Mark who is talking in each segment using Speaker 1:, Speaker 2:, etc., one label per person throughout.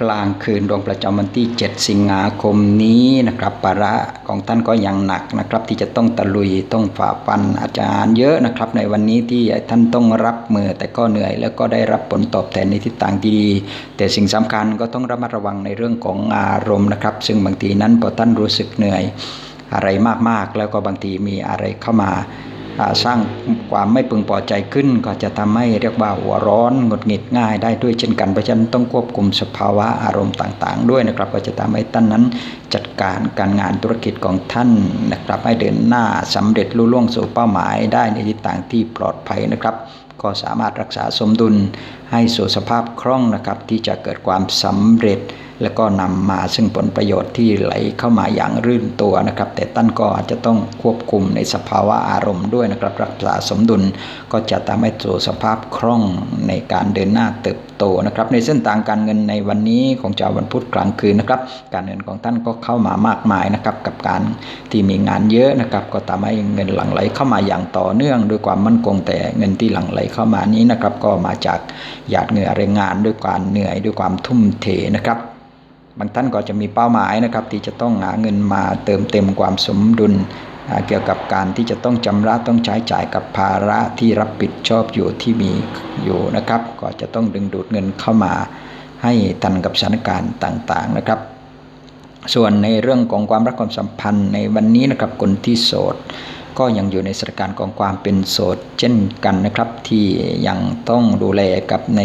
Speaker 1: กลางคืนดวงประจำวันที่ 7 สิงหาคมนี้นะครับภาระของท่านก็ยังหนักนะครับ ที่จะต้องตะลุยต้องฝ่าฟันอาจารย์เยอะนะครับ ในวันนี้ที่ท่านต้องรับมือแต่ก็เหนื่อย แล้วก็ได้รับผลตอบแทนในทิศทางที่ดีแต่สิ่งสำคัญก็ต้องระมัดระวังในเรื่องของอารมณ์นะครับ ซึ่งบางทีนั้นพอท่านรู้สึกเหนื่อยอะไรมากๆ แล้วก็บางทีมีอะไรเข้ามา สร้างความไม่พึงพอใจขึ้น ก็จะทำให้เรียกว่าหัวร้อนหงุดหงิดง่ายได้ด้วยเช่นกันเพราะฉะนั้นต้องควบคุมสภาวะอารมณ์ต่างๆ ด้วยนะครับ ก็จะทำให้ท่านนั้นจัดการการงานธุรกิจของท่านนะครับให้เดินหน้าสำเร็จลุล่วงสู่เป้าหมายได้ในทิศทางที่ปลอดภัยนะครับก็สามารถรักษาสมดุลให้สู่สภาพคล่องนะครับ ที่จะเกิดความสำเร็จ แล้วก็นำมาซึ่งผลประโยชน์ที่ไหลเข้ามาอย่างรื่นตัวนะครับ แต่ตั้นก็อาจจะต้องควบคุมในสภาวะอารมณ์ด้วยนะครับ รักษาสมดุลก็จะทำให้สู่สภาพคล่องในการเดินหน้าเติบโตนะครับ ในเส้นทางการเงินในวันนี้ของเจ้าวันพุธกลางคืนนะครับ การเงินของท่านก็เข้ามามากมายนะครับกับการที่มีงานเยอะนะครับ ก็ทำให้เงินหลั่งไหลเข้ามาอย่างต่อเนื่อง ด้วยความมั่นคงแต่เงินที่หลั่งไหลเข้ามานี้นะครับก็มาจากหยาดเหงื่อแรงงานด้วยความเหนื่อยด้วยความทุ่มเทนะครับบางท่านก็จะมีเป้าหมายนะครับที่จะต้องหาเงินมาเติมเต็มความสมดุลเกี่ยวกับการที่จะต้องจำระต้องใช้จ่ายกับภาระที่รับผิดชอบอยู่ที่มีอยู่นะครับ ก็จะต้องดึงดูดเงินเข้ามาให้ทันกับสถานการณ์ต่างๆนะครับ ส่วนในเรื่องของความรักความสัมพันธ์ในวันนี้นะครับคนที่โสด ก็ยังอยู่ในสถานการณ์ของความเป็นโสดเช่นกันนะครับ ที่ยังต้องดูแลกับใน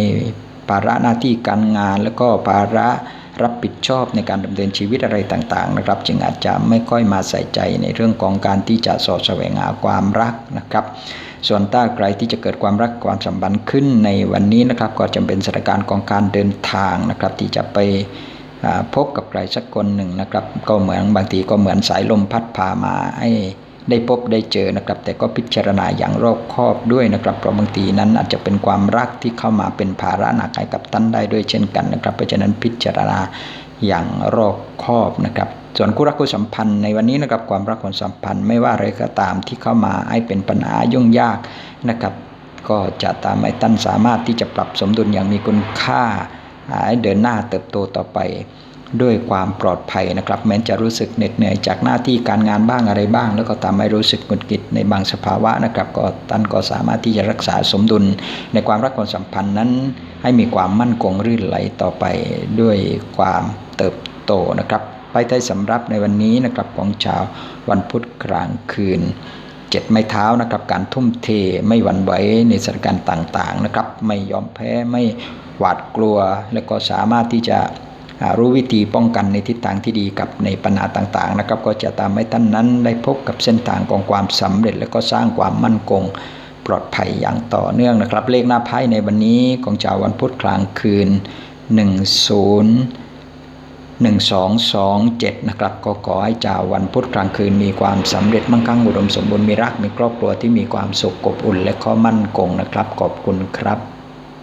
Speaker 1: ภาระหน้าที่การงาน แล้วก็ภาระรับผิดชอบในการดำเนินชีวิตอะไรต่างๆนะครับ จึงอาจจะไม่ค่อยมาใส่ใจในเรื่องของการที่จะสอดแสวงหาความรักนะครับ ส่วนถ้าใครที่จะเกิดความรักความสัมพันธ์ขึ้นในวันนี้นะครับ ก็จะเป็นสถานการณ์ของการเดินทางนะครับ ที่จะไปพบกับใครสักคนหนึ่งนะครับ ก็เหมือนบางทีก็เหมือนสายลมพัดพามาให้ ได้พบได้เจอนะครับ แต่ก็พิจารณาอย่างรอบคอบด้วยนะครับ เพราะบางทีนั้นอาจจะเป็นความรักที่เข้ามาเป็นภาระหนักให้กับท่านได้ด้วยเช่นกันนะครับ เพราะฉะนั้นพิจารณาอย่างรอบคอบนะครับส่วนคู่รักคู่สัมพันธ์ในวันนี้นะครับความรักความสัมพันธ์ไม่ว่าอะไรก็ตามที่เข้ามาให้เป็นปัญหายุ่งยากนะครับ ก็จะตามให้ท่านสามารถที่จะปรับสมดุลอย่างมีคุณค่าให้เดินหน้าเติบโตต่อไป ด้วยความปลอดภัยนะครับแม้จะรู้สึกเหน็ดเหนื่อยจากหน้าที่การงานบ้างอะไรบ้าง แล้วก็ทำให้รู้สึกหงุดหงิดในบางสภาวะนะครับ ก็ท่านก็สามารถที่จะรักษาสมดุล ในความรักความสัมพันธ์นั้น ให้มีความมั่นคงรื่นไหลต่อไปด้วยความเติบโตนะครับ ไปไทยสำรับในวันนี้นะครับของชาววันพุธกลางคืนเจ็ดไม้เท้านะครับการทุ่มเทไม่หวั่นไหวในสถานการณ์ต่างๆนะครับไม่ยอมแพ้ไม่หวาดกลัว และก็สามารถที่จะ รู้วิธีป้องกันในทิศทางที่ดีกับในปัญหาต่างๆนะครับ ก็จะตามให้ท่านนั้นได้พบกับเส้นทางของความสำเร็จ และก็สร้างความมั่นคงปลอดภัยอย่างต่อเนื่องนะครับ เลขหน้าไพ่ในวันนี้ของชาววันพุธกลางคืน 10 1227 นะครับ ก็ขอให้จาวันพุธกลางคืนมีความสำเร็จมั่งคั่งอุดมสมบูรณ์มีรักมีครอบครัวที่มีความสุขอบอุ่นและก็มั่นคงนะครับ ขอบคุณครับ